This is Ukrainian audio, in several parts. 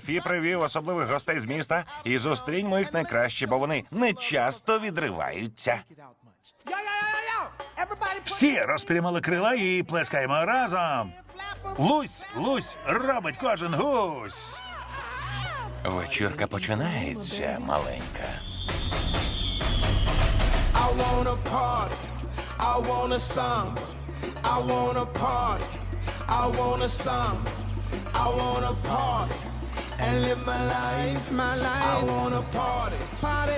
Фі привів особливих гостей з міста і зустріньмо їх найкраще, бо вони не часто відриваються. Всі розпрямили крила і плескаємо разом. Лусь, лусь, робить кожен гусь. Вечірка починається, маленька. I wanna party. I wanna samba. I wanna party. I wanna samba. I wanna party and live my life, my life. I wanna party, party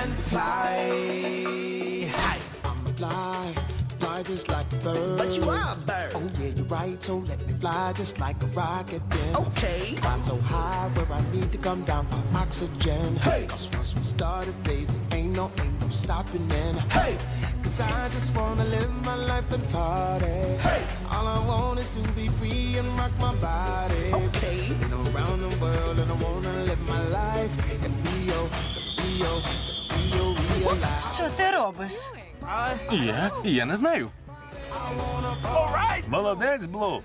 and fly. High. I'm fly, fly just like a bird. But you are a bird. Oh yeah, you're right. So let me fly just like a rocket. Then Okay. Fly so high where I need to come down for oxygen. Hey, cause once we started, baby, ain't no, ain't no stopping then. Hey, cause I just wanna live my life and party. Hey, all I want is to be free and rock my body. Okay. Been around the world and I wanna live my life in Rio, cause Rio, cause Rio, Rio life. Що ти робиш? Я? Я не знаю. Молодець, Блу.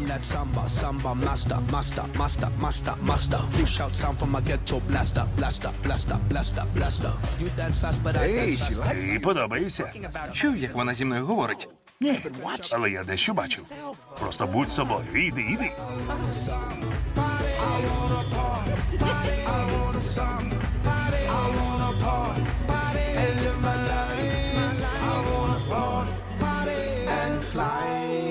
I'm that samba, samba master, master, master, master, master. You shout sound from my ghetto blaster, blaster, blaster, blaster, blaster. You dance fast, but I Ей, dance fast. Ти подобаєшся. Чув, як вона зі мною говорить. Ні, але я дещо бачив. Просто будь собою. Іди, іди. Fly.